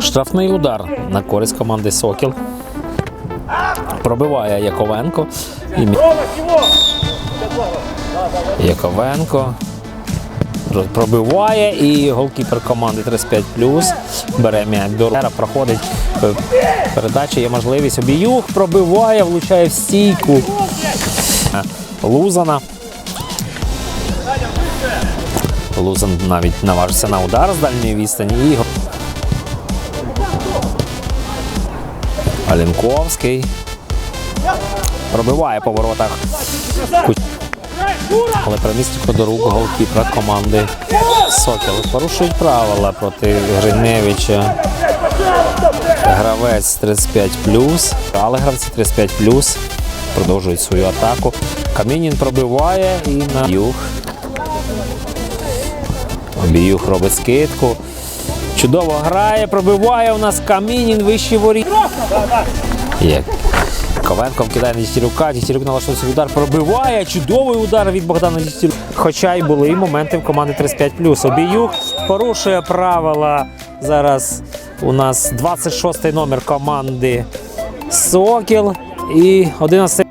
Штрафний удар на користь команди Сокіл. Пробиває Яковенко. І... Яковенко. Пробиває і голкіпер команди 35 бере м'яч до рук. Проходить е, передача, є можливість. Обіюх пробиває, влучає в стійку. Лузана. Лузан навіть наважився на удар з дальньої відстані. І... Алінковський. Пробиває по воротах. Але примістку до рук голкіпера команди Сокіл. Порушують правила проти Гриневича. Гравець 35 але гравці 35 продовжують свою атаку. Камінін пробиває і на юг. Біюх робить скидку. Чудово грає, пробиває у нас Камінін вищий воріт. Є. Ковенко кидає на Дігтярюка, Дігтярюк налаштовує свій удар, пробиває. Чудовий удар від Богдана Дігтярюка. Хоча й були моменти в команди 35 Обіюх порушує правила. Зараз у нас 26-й номер команди Сокіл і 11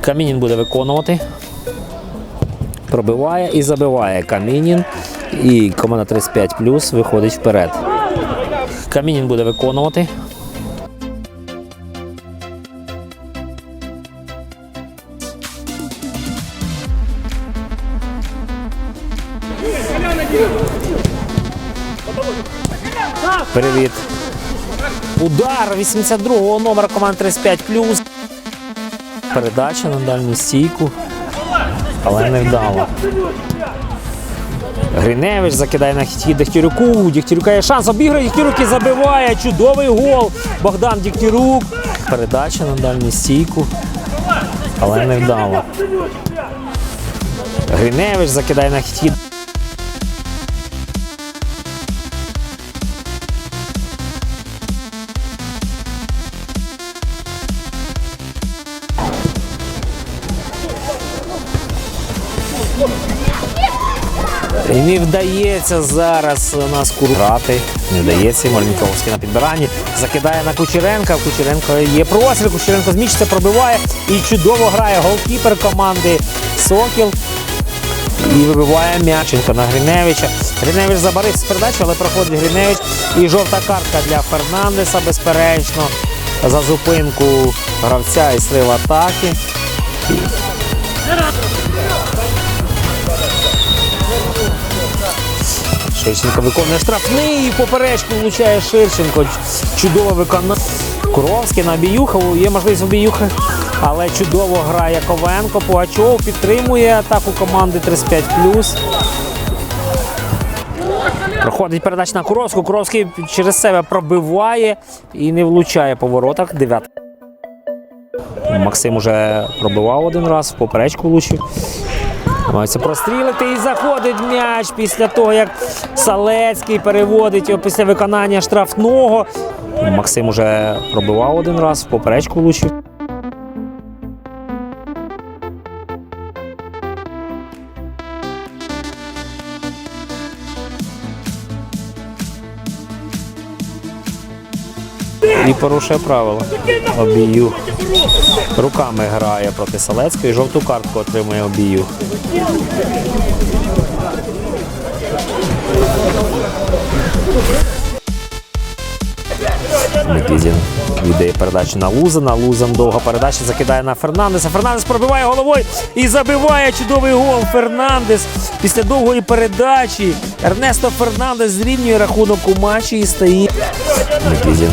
Камінін буде виконувати. Пробиває і забиває Камінін. І команда 35 плюс виходить вперед. Камінін буде виконувати. Привіт. Удар 82-го номера команди 35 Передача на дальню стійку. Але не вдало. Гриневич закидає на Дегтярюку. Дігтярюка є шанс. Обіграє Дігтярюк і забиває. Чудовий гол. Богдан Дігтярюк. Передача на дальню стійку. Але не вдало. Гриневич закидає на хід. Не вдається зараз нас куру грати. Не вдається. Мальніковський на підбиранні. Закидає на Кучеренка. Кучеренко є простріл. Кучеренко зміщиться, пробиває і чудово грає голкіпер команди Сокіл. І вибиває м'яченко на Гриневича. Гриневич забарився з передачі, але проходить Гриневич. І жовта картка для Фернандеса, безперечно, за зупинку гравця і слив атаки. Ширченко виконує штрафний, і поперечку влучає Ширченко. Ч- Чудове виконання. Куровський на Біюхову. Є можливість у Біюхи, але чудово грає Ковенко. Пугачов підтримує атаку команди 35 Проходить передача на Куровську. Куровський через себе пробиває і не влучає по воротах. Дев'ятка. Максим уже пробивав один раз, в поперечку влучив. Мається прострілити і заходить м'яч після того, як Салецький переводить його після виконання штрафного. Максим уже пробивав один раз, в поперечку влучив. І порушує правила. Обію. Руками грає проти Салецької. Жовту картку отримує обію. Микізін віддає передачу на Лузана. Лузан довга передача закидає на Фернандеса. Фернандес пробиває головою і забиває чудовий гол. Фернандес після довгої передачі. Ернесто Фернандес зрівнює рахунок у матчі і стає. Микізін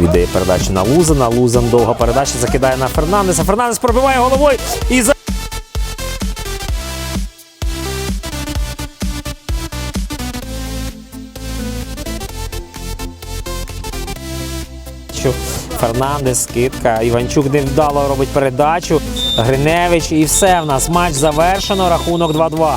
віддає передачу на Лузана. Лузан довга передача закидає на Фернандеса. Фернандес пробиває головою і за. Фернандес, скидка. Іванчук невдало робить передачу. Гриневич і все в нас. Матч завершено. Рахунок 2-2.